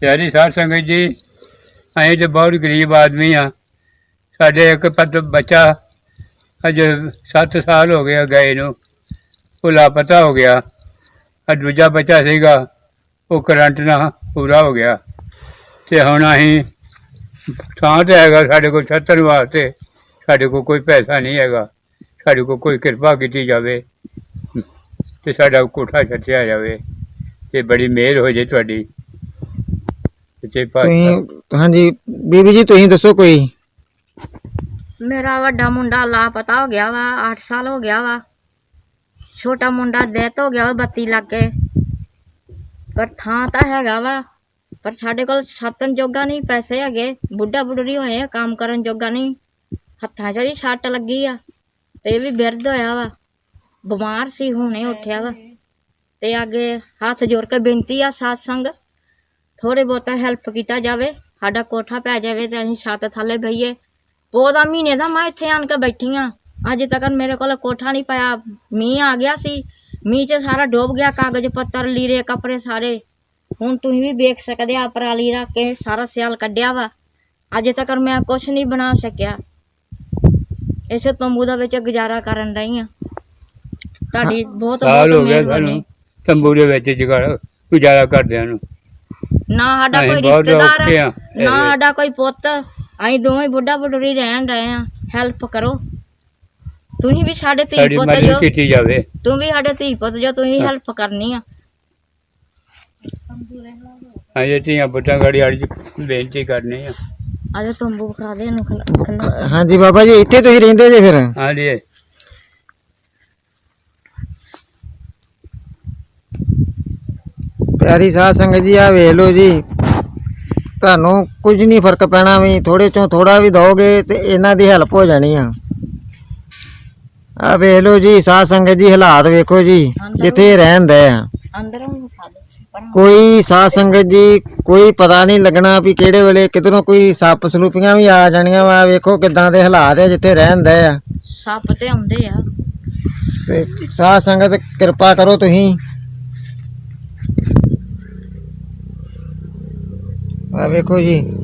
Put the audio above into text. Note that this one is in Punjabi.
ਪਿਆਰੀ ਸਾਧ ਸੰਗਤ ਜੀ, ਅਸੀਂ ਤੇ ਬਹੁਤ ਗਰੀਬ ਆਦਮੀ ਆ। ਸਾਡੇ ਇੱਕ ਪਤ ਬੱਚਾ ਅਜ 7 ਸਾਲ ਹੋ ਗਿਆ ਗਏ ਨੂੰ। ਉਹ ਲਾਪਤਾ ਹੋ ਗਿਆ। ਆ ਦੂਜਾ ਬੱਚਾ ਸੀਗਾ, ਉਹ ਕਰੰਟ ਨਾਲ ਪੂਰਾ ਹੋ ਗਿਆ। ਤੇ ਹੁਣ ਅਸੀਂ ਥਾਂ ਤੇ ਹੈਗਾ ਸਾਡੇ ਕੋਲ ਛੱਤਣ ਵਾਸਤੇ। ਸਾਡੇ ਕੋਲ ਕੋਈ ਪੈਸਾ ਨਹੀਂ ਹੈਗਾ। ਸਾਡੇ ਕੋਲ ਕੋਈ ਕਿਰਪਾ ਕੀਤੀ ਜਾਵੇ। ਤੇ ਸਾਡਾ ਕੋਠਾ ਛੱਤਿਆ ਜਾਵੇ। ਤੇ ਬੜੀ ਮਿਹਰ ਹੋ ਜੇ ਤੁਹਾਡੀ। ਤੁਸੀਂ ਹਾਂਜੀ ਬੀਬੀ ਜੀ ਤੁਸੀਂ ਦੱਸੋ ਕੋਈ? ਮੇਰਾ ਵੱਡਾ ਮੁੰਡਾ ਲਾਪਤਾ ਹੋ ਗਿਆ ਵਾ 8 ਸਾਲ ਹੋ ਗਿਆ ਵਾ। ਛੋਟਾ ਮੁੰਡਾ ਡੈਥ ਹੋ ਗਿਆ ਵਾ ਬੱਤੀ ਲੱਗ। ਕੇ ਪਰ ਥਾਂ ਤਾਂ ਹੈਗਾ ਵਾ ਪਰ ਸਾਡੇ ਕੋਲ ਛੱਤਨ ਜੋਗਾ ਨਹੀਂ ਪੈਸੇ ਹੈਗੇ। ਬੁੱਢਾ ਬੁੱਢੜੀ ਹੋਏ ਆ ਕੰਮ ਕਰਨ ਜੋਗਾ ਨਹੀਂ। ਹੱਥਾਂ 'ਚ ਵੀ ਛੱਟ ਲੱਗੀ ਆ ਤੇ ਇਹ ਵੀ ਬਿਰਧ ਹੋਇਆ ਵਾ। ਬਿਮਾਰ ਸੀ ਹੁਣੇ ਉੱਠਿਆ ਵਾ। ਤੇ ਅੱਗੇ ਹੱਥ ਜੋੜ ਕੇ ਬੇਨਤੀ ਆ ਸਾਧ ਸੰਗ ਥੋੜੇ ਬਹੁਤਾ ਹੈਲਪ ਕੀਤਾ ਜਾਵੇ ਸਾਡਾ ਕੋਠਾ ਪੈ ਜਾਵੇ ਤੇ ਅਸੀਂ ਛੱਤ ਥੱਲੇ ਬਈਏ ਪੌਦਾ ਮਹੀਨੇ ਦਾ ਮੈਂ ਇੱਥੇ ਆਣ ਕੇ ਬੈਠੀ ਆ। ਅੱਜ ਤੱਕ ਮੇਰੇ ਕੋਲ ਕੋਠਾ ਨਹੀਂ ਪਾਇਆ ਮੀਂਹ ਆ ਗਿਆ ਸੀ। ਮੀਂਹ 'ਚ ਸਾਰਾ ਡੁੱਬ ਗਿਆ ਕਾਗਜ਼ ਪੱਤਰ ਲੀਰੇ ਕੱਪੜੇ ਸਾਰੇ। ਹੁਣ ਤੁਸੀਂ ਵੀ ਵੇਖ ਸਕਦੇ ਆ ਪਰਾਲੀ ਰੱਖ ਕੇ ਸਾਰਾ ਸਿਆਲ ਕੱਢਿਆ ਵਾ। ਅੱਜ ਤੱਕ ਮੈਂ ਕੁਝ ਨਹੀਂ ਬਣਾ ਸਕਿਆ। ਇਸੇ ਤੰਬੂ ਦਾ ਵਿੱਚ ਗੁਜ਼ਾਰਾ ਕਰਨ ਰਹੀ ਆ। ਤੁਹਾਡੀ ਬਹੁਤ ਬਹੁਤ ਮਿਹਰਬਾਨੀ। ਤੰਬੂ ਦੇ ਵਿੱਚ ਜਗੜ ਗੁਜ਼ਾਰਾ ਕਰਦਿਆਂ ਨੂੰ। ਨਾ ਸਾਡਾ ਅਸੀਂ ਕੋਈ ਬਹੁਤ ਰਿਸ਼ਤੇਦਾਰ ਔਖੇ ਆ। ਨਾ ਸਾਡਾ ਕੋਈ ਪੁੱਤ। ਅਸੀਂ ਦੋਵੇਂ ਬੁੱਢਾ ਬੁੱਢੜੀ ਰਹਿਣ ਰਹੇ ਆ। ਹੈਲਪ ਕਰੋ। ਤੁਸੀਂ ਵੀ ਸਾਡੇ ਧੀ ਸਾਡੀ ਪੁੱਤ ਮਦਦ ਜੋ। ਕੀਤੀ ਜਾਵੇ। ਤੂੰ ਵੀ ਸਾਡੇ ਧੀ ਪੁੱਤ ਜੋ ਤੁਸੀਂ ਹੈਲਪ ਕਰਨੀ ਆ। ਅਸੀਂ ਧੀਆਂ ਪੁੱਤਾਂ ਗਾੜੀ ਚ ਬੇਨਤੀ ਕਰਨੀ ਆ। ਅਜੇ ਤੰਬੂ ਖਾ ਦੇ ਇਹਨੂੰ ਖਿਲਾ- ਖਿਲਾ ਹਾਂਜੀ ਬਾਬਾ ਜੀ ਇੱਥੇ ਤੁਸੀਂ ਰਹਿੰਦੇ ਜੇ ਫਿਰ? ਹਾਂਜੀ। ਪਿਆਰੀ ਸਾਧ ਸੰਗਤ ਜੀ ਆ ਵੇਖ ਲਓ ਜੀ। ਤੁਹਾਨੂੰ ਕੁਝ ਨਹੀਂ ਫ਼ਰਕ ਪੈਣਾ ਵੀ ਥੋੜੇ ਚੋਂ ਥੋੜਾ ਵੀ ਦੋਗੇ ਤੇ ਇਹਨਾਂ ਦੀ ਹੈਲਪ ਹੋ ਜਾਣੀ ਆ। ਆ ਵੇਖ ਲਓ ਜੀ ਸਾਧ ਸੰਗਤ ਜੀ ਹਾਲਾਤ ਵੇਖੋ ਜੀ ਜਿੱਥੇ ਇਹ ਰਹਿੰਦੇ ਆ। ਕੋਈ ਸਾਧ ਸੰਗਤ ਜੀ ਕੋਈ ਪਤਾ ਨਹੀਂ ਲੱਗਣਾ ਵੀ ਕਿਹੜੇ ਵੇਲੇ ਕਿਧਰੋਂ ਕੋਈ ਸੱਪ ਸਲੂਪੀਆਂ ਵੀ ਆ ਜਾਣੀਆਂ ਵਾ ਵੇਖੋ ਕਿਦਾਂ ਦੇ ਹਾਲਾਤ ਆ ਜਿੱਥੇ ਰਹਿੰਦੇ ਆ। ਸੱਪ ਤੇ ਆਉਂਦੇ ਆ। ਤੇ ਸਾਧ ਸੰਗਤ ਕਿਰਪਾ ਕਰੋ ਤੁਸੀਂ। ਆ ਵੇਖੋ ਜੀ।